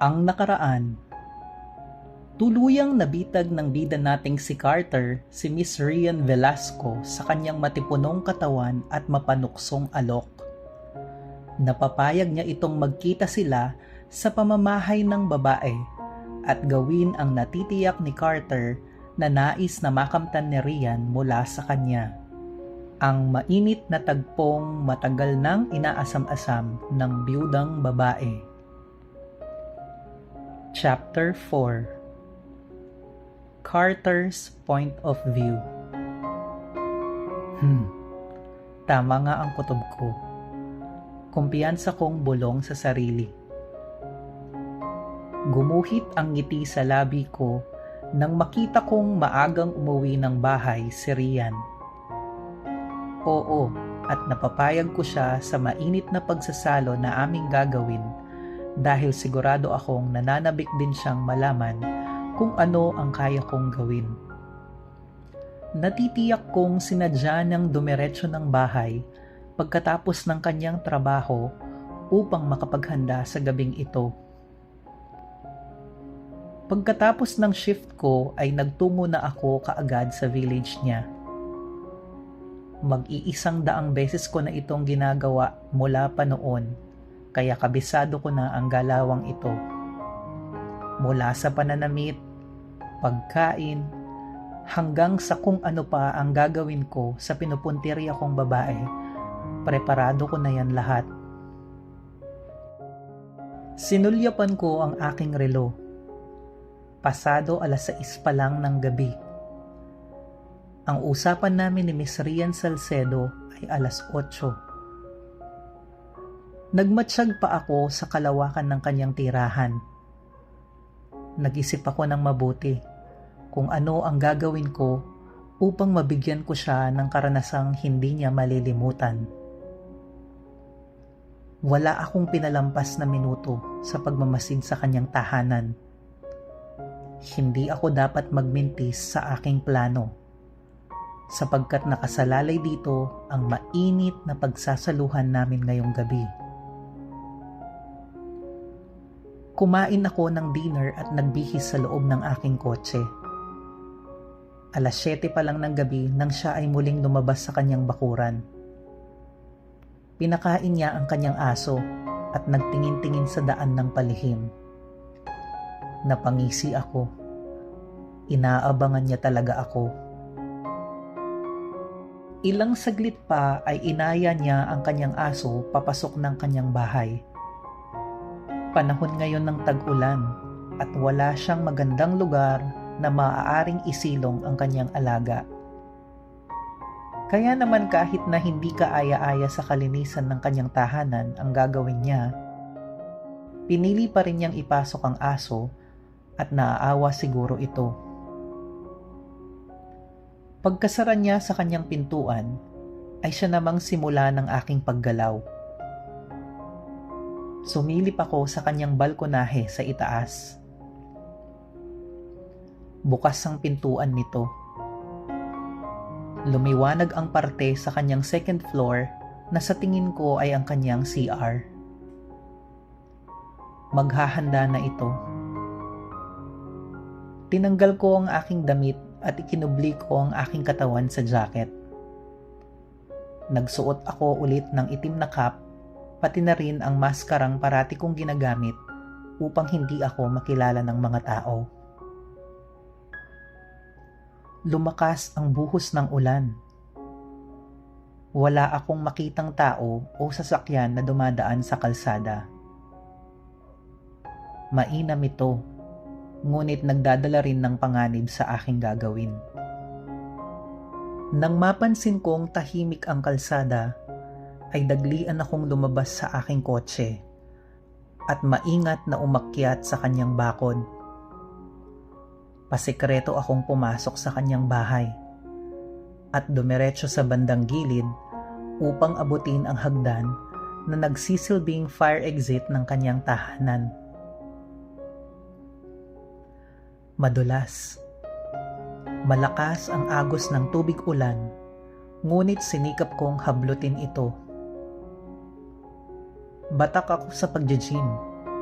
Ang nakaraan Tuluyang nabitag ng bida nating si Carter si Miss Rian Velasco sa kanyang matipunong katawan at mapanuksong alok. Napapayag niya itong magkita sila sa pamamahay ng babae at gawin ang natitiyak ni Carter na nais na makamtan ni Rian mula sa kanya. Ang mainit na tagpong matagal nang inaasam-asam ng biyudang babae. Chapter 4 Carter's Point of View Hmm, tama nga ang kutob ko. Kumpiyansa kong bulong sa sarili. Gumuhit ang ngiti sa labi ko nang makita kong maagang umuwi ng bahay si Rian. Oo, at napapayag ko siya sa mainit na pagsasalo na aming gagawin dahil sigurado akong nananabik din siyang malaman kung ano ang kaya kong gawin. Natitiyak kong sinadya niyang dumiretso ng bahay pagkatapos ng kanyang trabaho upang makapaghanda sa gabing ito. Pagkatapos ng shift ko ay nagtungo na ako kaagad sa village niya. Mag-iisang daang beses ko na itong ginagawa mula pa noon, kaya kabisado ko na ang galawang ito. Mula sa pananamit, pagkain, hanggang sa kung ano pa ang gagawin ko sa pinupuntirya kong babae, preparado ko na yan lahat. Sinulyapan ko ang aking relo. Pasado alas 6 pa lang ng gabi. Ang usapan namin ni Miss Rian Salcedo ay alas 8. Nagmatsyag pa ako sa kalawakan ng kanyang tirahan. Nag-isip ako ng mabuti kung ano ang gagawin ko upang mabigyan ko siya ng karanasang hindi niya malilimutan. Wala akong pinalampas na minuto sa pagmamasid sa kanyang tahanan. Hindi ako dapat magmintis sa aking plano sapagkat nakasalalay dito ang mainit na pagsasaluhan namin ngayong gabi. Kumain ako ng dinner at nagbihis sa loob ng aking kotse Alas 7 pa lang ng gabi nang siya ay muling lumabas sa kanyang bakuran. Pinakain niya ang kanyang aso at nagtingin-tingin sa daan ng palihim. Napangisi ako. Inaabangan niya talaga ako. Ilang saglit pa ay inaya niya ang kanyang aso papasok ng kanyang bahay. Panahon ngayon ng tag-ulan at wala siyang magandang lugar na maaaring isilong ang kanyang alaga. Kaya naman kahit na hindi ka aya-aya sa kalinisan ng kanyang tahanan ang gagawin niya, pinili pa rin niyang ipasok ang aso at naaawa siguro ito. Pagkasara niya sa kanyang pintuan, ay siya namang simula ng aking paggalaw. Sumilip ako sa kanyang balkonahe sa itaas Bukas ang pintuan nito. Lumiwanag ang parte sa kanyang second floor na sa tingin ko ay ang kanyang CR. Maghahanda na ito. Tinanggal ko ang aking damit at ikinubli ko ang aking katawan sa jacket. Nagsuot ako ulit ng itim na cap pati na rin ang maskarang parati kong ginagamit upang hindi ako makilala ng mga tao lumakas ang buhos ng ulan. Wala akong makitang tao o sasakyan na dumadaan sa kalsada. Mainam ito, ngunit nagdadala rin ng panganib sa aking gagawin. Nang mapansin kong tahimik ang kalsada, ay daglian akong lumabas sa aking kotse at maingat na umakyat sa kanyang bakod Pasikreto akong pumasok sa kanyang bahay at dumiretso sa bandang gilid upang abutin ang hagdan na nagsisilbing fire exit ng kanyang tahanan. Madulas. Malakas ang agos ng tubig ulan, ngunit sinikap kong hablutin ito. Batak ako sa pagja-gym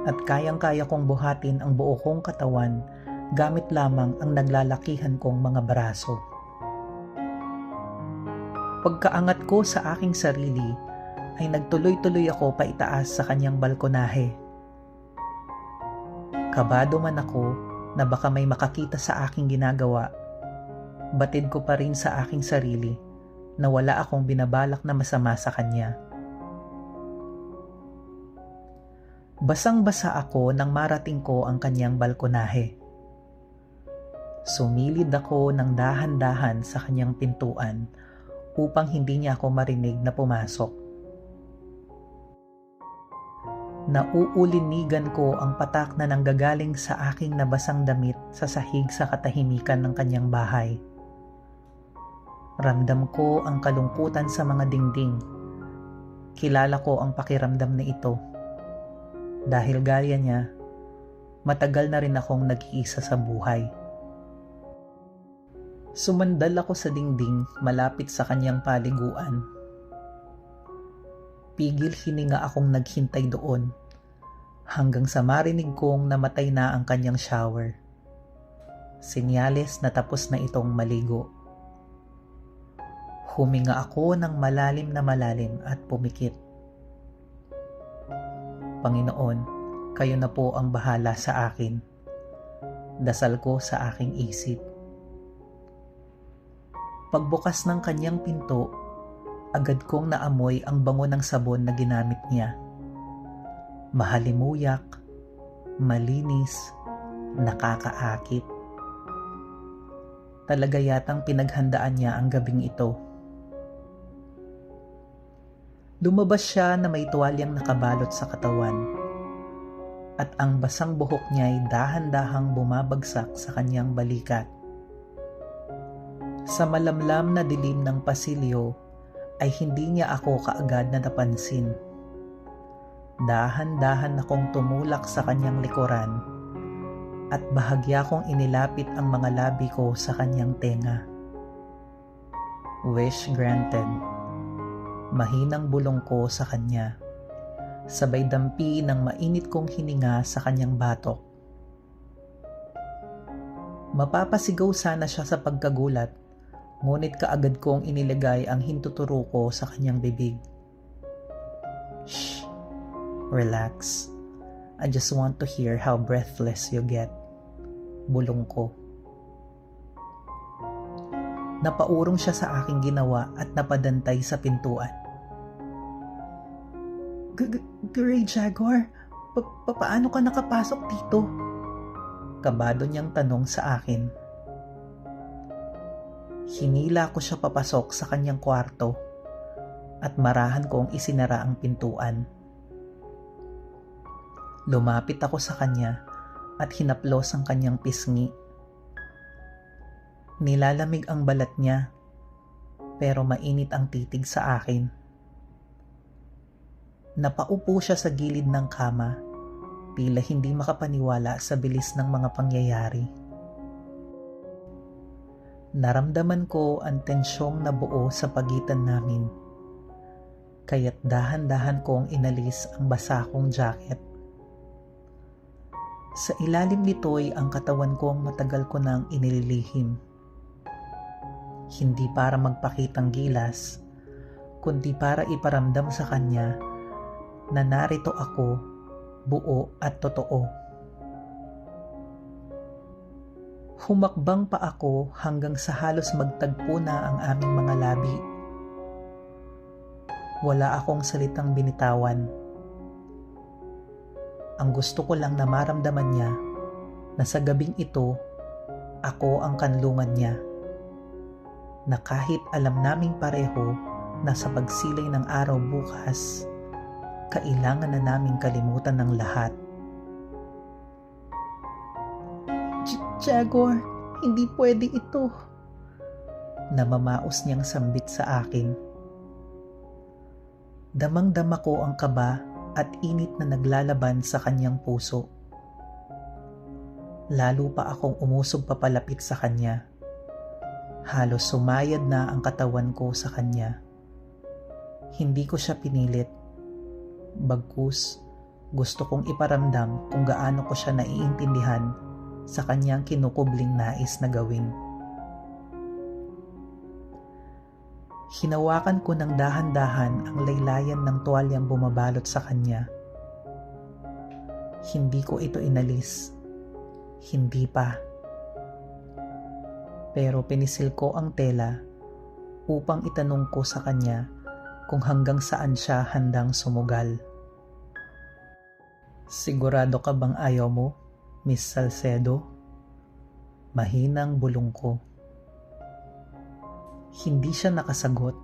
at kayang-kaya kong buhatin ang buo kong katawan gamit lamang ang naglalakihan kong mga braso. Pagkaangat ko sa aking sarili ay nagtuloy-tuloy ako paitaas sa kanyang balkonahe. Kabado man ako na baka may makakita sa aking ginagawa, batid ko pa rin sa aking sarili na wala akong binabalak na masama sa kanya. Basang-basa ako nang marating ko ang kanyang balkonahe. Sumilid ako ng dahan-dahan sa kanyang pintuan upang hindi niya ako marinig na pumasok. Nauulinigan ko ang patak na nanggagaling sa aking nabasang damit sa sahig sa katahimikan ng kanyang bahay. Ramdam ko ang kalungkutan sa mga dingding. Kilala ko ang pakiramdam na ito dahil gaya niya, matagal na rin akong nag-iisa sa buhay. Sumandal ako sa dingding malapit sa kanyang paliguan. Pigil hininga akong naghintay doon hanggang sa marinig kong namatay na ang kanyang shower. Senyales na tapos na itong maligo. Huminga ako ng malalim na malalim at pumikit Panginoon, kayo na po ang bahala sa akin. Dasal ko sa aking isip. Pagbukas ng kanyang pinto, agad kong naamoy ang bango ng sabon na ginamit niya. Mahalimuyak, malinis, nakakaakit. Talaga yatang pinaghandaan niya ang gabing ito Lumabas siya na may tuwalyang nakabalot sa katawan at ang basang buhok niya ay dahan-dahang bumabagsak sa kanyang balikat. Sa malamlam na dilim ng pasilyo ay hindi niya ako kaagad na napansin. Dahan-dahan akong tumulak sa kanyang likuran at bahagya kong inilapit ang mga labi ko sa kanyang tenga. Wish granted mahinang bulong ko sa kanya. Sabay dampi ng mainit kong hininga sa kanyang batok. Mapapasigaw sana siya sa pagkagulat, ngunit kaagad kong inilagay ang hintuturo ko sa kanyang bibig. Shh, relax. I just want to hear how breathless you get. Bulong ko. Napaurong siya sa aking ginawa at napadantay sa pintuan. Gray Jaguar, pa paano ka nakapasok dito? Kabado niyang tanong sa akin. Hinila ko siya papasok sa kanyang kwarto at marahan kong isinara ang pintuan. Lumapit ako sa kanya at hinaplos ang kanyang pisngi Nilalamig ang balat niya, pero mainit ang titig sa akin. Napaupo siya sa gilid ng kama, tila hindi makapaniwala sa bilis ng mga pangyayari. Naramdaman ko ang tensyong nabuo sa pagitan namin. Kaya't dahan-dahan kong inalis ang basa kong jacket. Sa ilalim nito'y ang katawan kong matagal ko nang inililihim hindi para magpakitang gilas, kundi para iparamdam sa kanya na narito ako, buo at totoo. Humakbang pa ako hanggang sa halos magtagpo na ang aming mga labi. Wala akong salitang binitawan. Ang gusto ko lang na maramdaman niya na sa gabing ito, ako ang kanlungan niya na kahit alam naming pareho na sa pagsilay ng araw bukas, kailangan na naming kalimutan ng lahat. Jaguar, hindi pwede ito. Namamaos niyang sambit sa akin. Damang-dama ko ang kaba at init na naglalaban sa kanyang puso. Lalo pa akong umusog papalapit sa kanya Halos sumayad na ang katawan ko sa kanya. Hindi ko siya pinilit. Bagkus, gusto kong iparamdam kung gaano ko siya naiintindihan sa kanyang kinukubling nais na gawin. Hinawakan ko ng dahan-dahan ang laylayan ng tuwalyang bumabalot sa kanya. Hindi ko ito inalis. Hindi pa. Pero pinisil ko ang tela upang itanong ko sa kanya kung hanggang saan siya handang sumugal. Sigurado ka bang ayaw mo, Miss Salcedo? Mahinang bulong ko. Hindi siya nakasagot.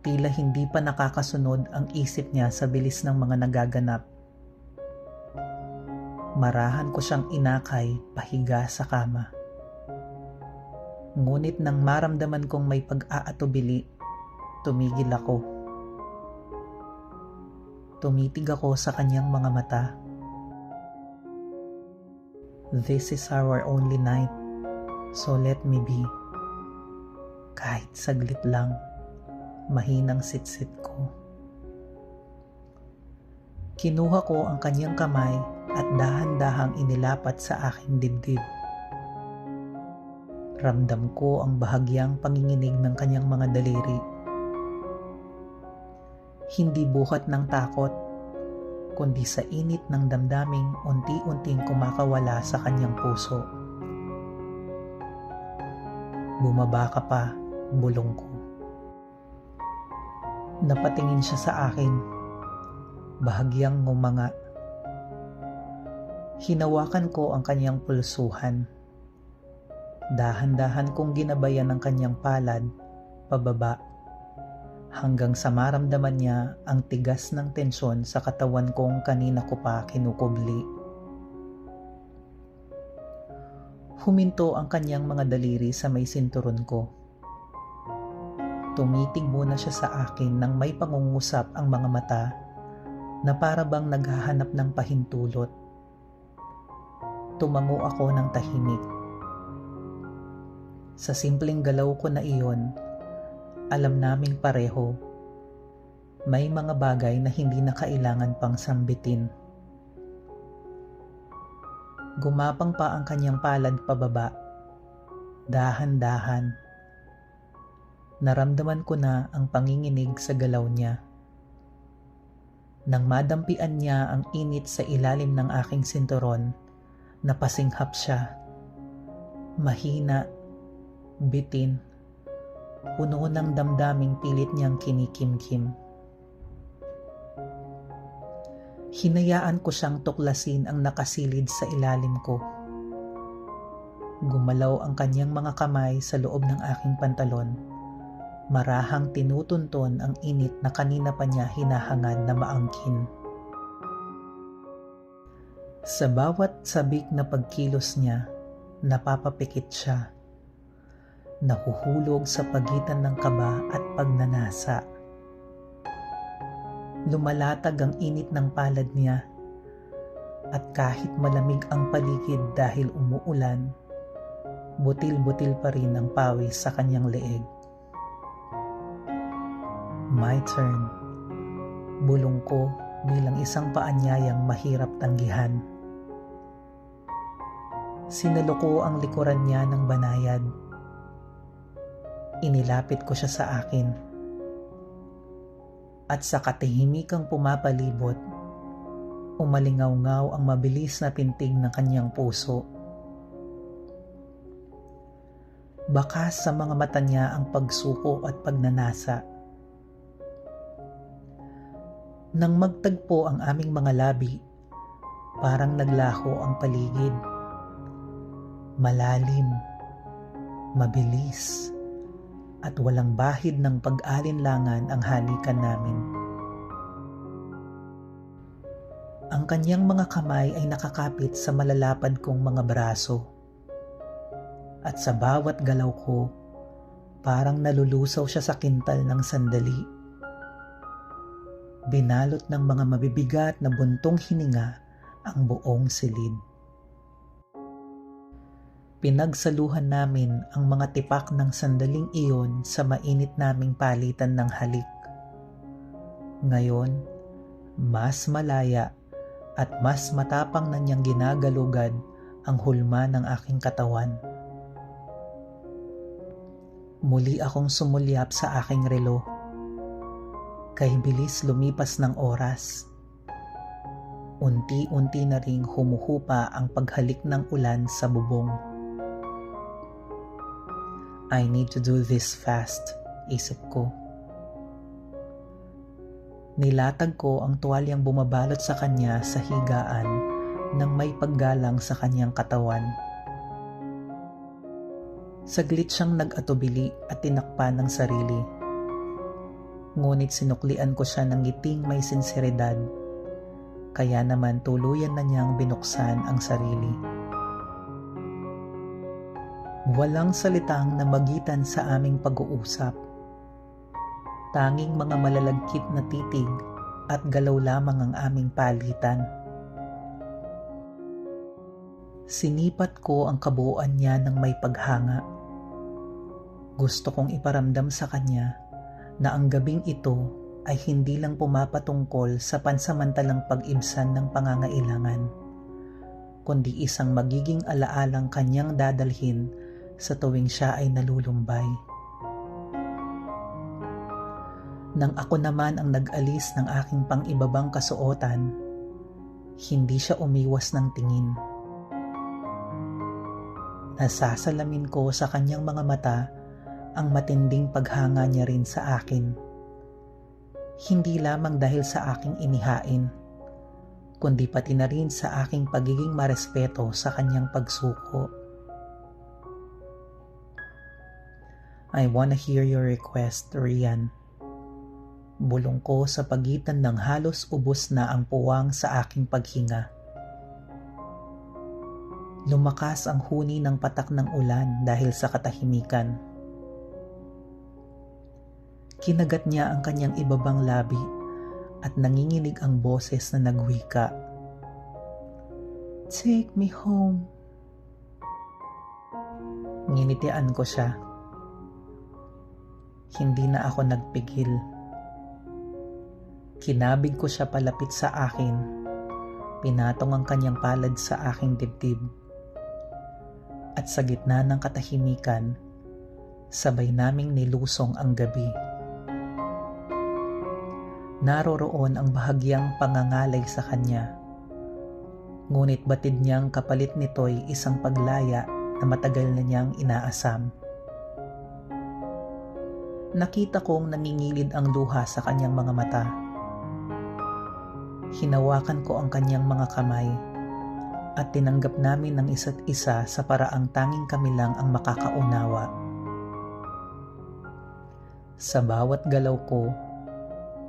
Tila hindi pa nakakasunod ang isip niya sa bilis ng mga nagaganap. Marahan ko siyang inakay pahiga sa kama. Ngunit nang maramdaman kong may pag-aatubili, tumigil ako. Tumitig ako sa kanyang mga mata. This is our only night, so let me be. Kahit saglit lang, mahinang sitsit ko. Kinuha ko ang kanyang kamay at dahan-dahang inilapat sa aking dibdib. Ramdam ko ang bahagyang panginginig ng kanyang mga daliri. Hindi buhat ng takot, kundi sa init ng damdaming unti-unting kumakawala sa kanyang puso. Bumaba ka pa, bulong ko. Napatingin siya sa akin, bahagyang ngumanga. Hinawakan ko ang kanyang pulsuhan Dahan-dahan kong ginabayan ng kanyang palad, pababa, hanggang sa maramdaman niya ang tigas ng tensyon sa katawan kong kanina ko pa kinukubli. Huminto ang kanyang mga daliri sa may sinturon ko. Tumitig muna siya sa akin nang may pangungusap ang mga mata na para bang naghahanap ng pahintulot. Tumango ako ng tahimik sa simpleng galaw ko na iyon, alam naming pareho, may mga bagay na hindi na kailangan pang sambitin. Gumapang pa ang kanyang palad pababa, dahan-dahan. Naramdaman ko na ang panginginig sa galaw niya. Nang madampian niya ang init sa ilalim ng aking sinturon, napasinghap siya. Mahina bitin, puno ng damdaming pilit niyang kinikimkim. Hinayaan ko siyang tuklasin ang nakasilid sa ilalim ko. Gumalaw ang kanyang mga kamay sa loob ng aking pantalon. Marahang tinutunton ang init na kanina pa niya hinahangad na maangkin. Sa bawat sabik na pagkilos niya, napapapikit siya nahuhulog sa pagitan ng kaba at pagnanasa. Lumalatag ang init ng palad niya at kahit malamig ang paligid dahil umuulan, butil-butil pa rin ang pawis sa kanyang leeg. My turn. Bulong ko bilang isang paanyayang mahirap tanggihan. Sinaluko ang likuran niya ng banayad inilapit ko siya sa akin. At sa katahimikang pumapalibot, umalingaw-ngaw ang mabilis na pintig ng kanyang puso. Bakas sa mga mata niya ang pagsuko at pagnanasa. Nang magtagpo ang aming mga labi, parang naglaho ang paligid. Malalim, mabilis, at walang bahid ng pag-alinlangan ang halikan namin. Ang kanyang mga kamay ay nakakapit sa malalapad kong mga braso. At sa bawat galaw ko, parang nalulusaw siya sa kintal ng sandali. Binalot ng mga mabibigat na buntong hininga ang buong silid pinagsaluhan namin ang mga tipak ng sandaling iyon sa mainit naming palitan ng halik. Ngayon, mas malaya at mas matapang na niyang ginagalugad ang hulma ng aking katawan. Muli akong sumulyap sa aking relo. Kay bilis lumipas ng oras. Unti-unti na ring humuhupa ang paghalik ng ulan sa bubong. I need to do this fast, isip ko. Nilatag ko ang tuwalyang bumabalot sa kanya sa higaan nang may paggalang sa kanyang katawan. Saglit siyang nag-atubili at tinakpan ng sarili. Ngunit sinuklian ko siya ng ngiting may sinseridad. Kaya naman tuluyan na niyang binuksan ang sarili. Walang salitang namagitan sa aming pag-uusap Tanging mga malalagkit na titig at galaw lamang ang aming palitan. Sinipat ko ang kabuuan niya ng may paghanga. Gusto kong iparamdam sa kanya na ang gabing ito ay hindi lang pumapatungkol sa pansamantalang pag-ibsan ng pangangailangan, kundi isang magiging alaalang kanyang dadalhin sa tuwing siya ay nalulumbay. Nang ako naman ang nag-alis ng aking pang-ibabang kasuotan, hindi siya umiwas ng tingin. Nasasalamin ko sa kanyang mga mata ang matinding paghanga niya rin sa akin. Hindi lamang dahil sa aking inihain, kundi pati na rin sa aking pagiging marespeto sa kanyang pagsuko. I wanna hear your request, Rian. Bulong ko sa pagitan ng halos ubos na ang puwang sa aking paghinga. Lumakas ang huni ng patak ng ulan dahil sa katahimikan. Kinagat niya ang kanyang ibabang labi at nanginginig ang boses na nagwika. Take me home. Nginitian ko siya. Hindi na ako nagpigil Kinabig ko siya palapit sa akin. Pinatong ang kanyang palad sa aking dibdib. At sa gitna ng katahimikan, sabay naming nilusong ang gabi. Naroroon ang bahagyang pangangalay sa kanya. Ngunit batid niyang kapalit nito'y isang paglaya na matagal na niyang inaasam. Nakita kong nangingilid ang luha sa kanyang mga mata Hinawakan ko ang kanyang mga kamay at tinanggap namin ng isa't isa sa paraang tanging kami lang ang makakaunawa. Sa bawat galaw ko,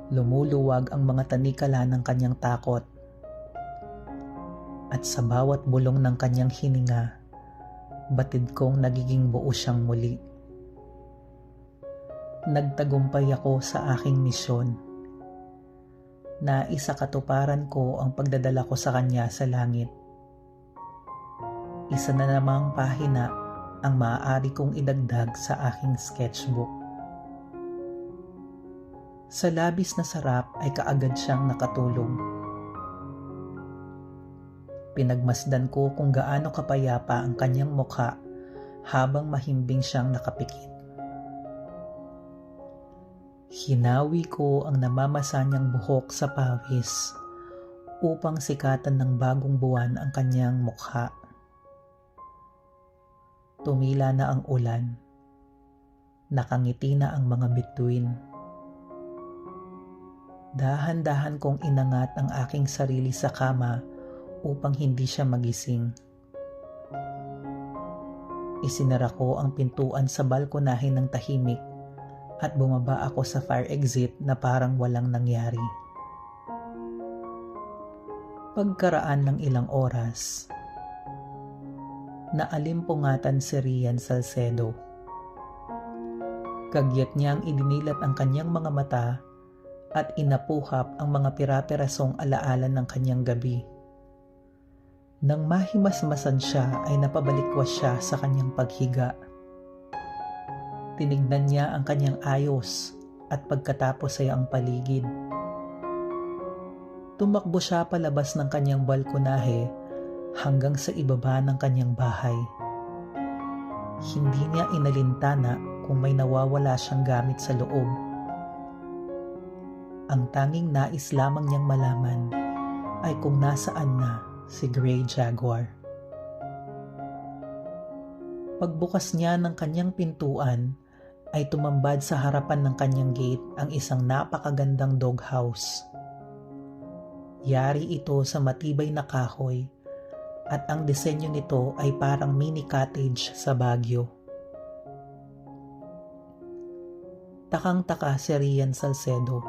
lumuluwag ang mga tanikala ng kanyang takot. At sa bawat bulong ng kanyang hininga, batid kong nagiging buo siyang muli. Nagtagumpay ako sa aking misyon na isa katuparan ko ang pagdadala ko sa kanya sa langit. Isa na namang pahina ang maaari kong idagdag sa aking sketchbook. Sa labis na sarap ay kaagad siyang nakatulog. Pinagmasdan ko kung gaano kapayapa ang kanyang mukha habang mahimbing siyang nakapikit. Hinawi ko ang namamasanyang buhok sa pawis upang sikatan ng bagong buwan ang kanyang mukha. Tumila na ang ulan. Nakangiti na ang mga bituin. Dahan-dahan kong inangat ang aking sarili sa kama upang hindi siya magising. Isinara ko ang pintuan sa balkonahin ng tahimik at bumaba ako sa fire exit na parang walang nangyari. Pagkaraan ng ilang oras, naalimpungatan si Rian Salcedo. Kagyat niyang idinilat ang kanyang mga mata at inapuhap ang mga piraperasong alaala ng kanyang gabi. Nang mahimasmasan siya ay napabalikwas siya sa kanyang paghiga. Tinignan niya ang kanyang ayos at pagkatapos ay ang paligid. Tumakbo siya palabas ng kanyang balkonahe hanggang sa ibaba ng kanyang bahay. Hindi niya inalintana kung may nawawala siyang gamit sa loob. Ang tanging nais lamang niyang malaman ay kung nasaan na si Grey Jaguar. Pagbukas niya ng kanyang pintuan ay tumambad sa harapan ng kanyang gate ang isang napakagandang doghouse. Yari ito sa matibay na kahoy at ang disenyo nito ay parang mini cottage sa Baguio. Takang-taka si Rian Salcedo.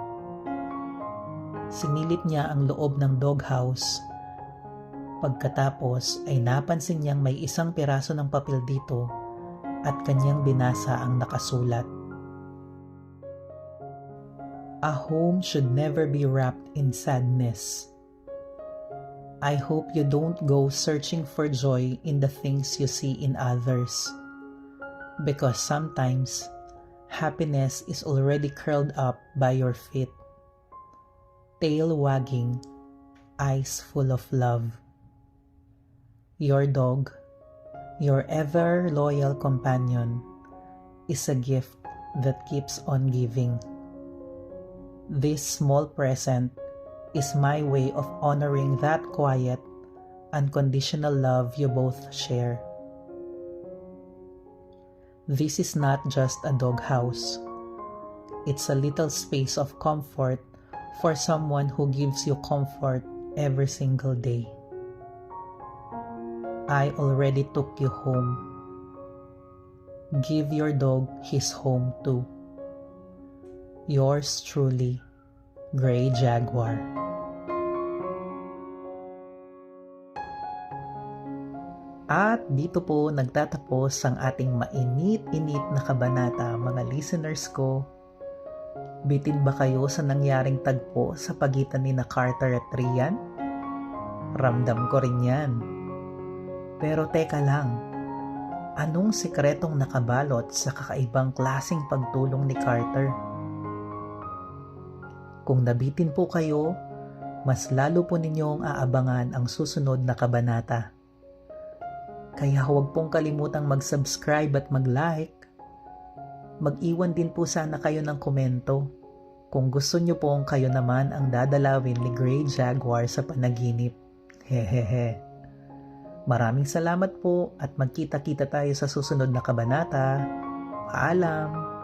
Sinilip niya ang loob ng doghouse. Pagkatapos ay napansin niyang may isang piraso ng papel dito at kanyang binasa ang nakasulat. A home should never be wrapped in sadness. I hope you don't go searching for joy in the things you see in others. Because sometimes, happiness is already curled up by your feet. Tail wagging, eyes full of love. Your dog, your ever loyal companion, is a gift that keeps on giving. This small present is my way of honoring that quiet, unconditional love you both share. This is not just a doghouse. It's a little space of comfort for someone who gives you comfort every single day. I already took you home. Give your dog his home too. Yours truly, Grey Jaguar. At dito po nagtatapos ang ating mainit-init na kabanata mga listeners ko. Bitin ba kayo sa nangyaring tagpo sa pagitan ni na Carter at Rian? Ramdam ko rin yan. Pero teka lang, anong sikretong nakabalot sa kakaibang klasing pagtulong ni Carter? Kung nabitin po kayo, mas lalo po ninyong aabangan ang susunod na kabanata. Kaya huwag pong kalimutang mag-subscribe at mag-like. Mag-iwan din po sana kayo ng komento kung gusto nyo pong kayo naman ang dadalawin ni Grey Jaguar sa panaginip. Hehehe. Maraming salamat po at magkita-kita tayo sa susunod na kabanata. Paalam!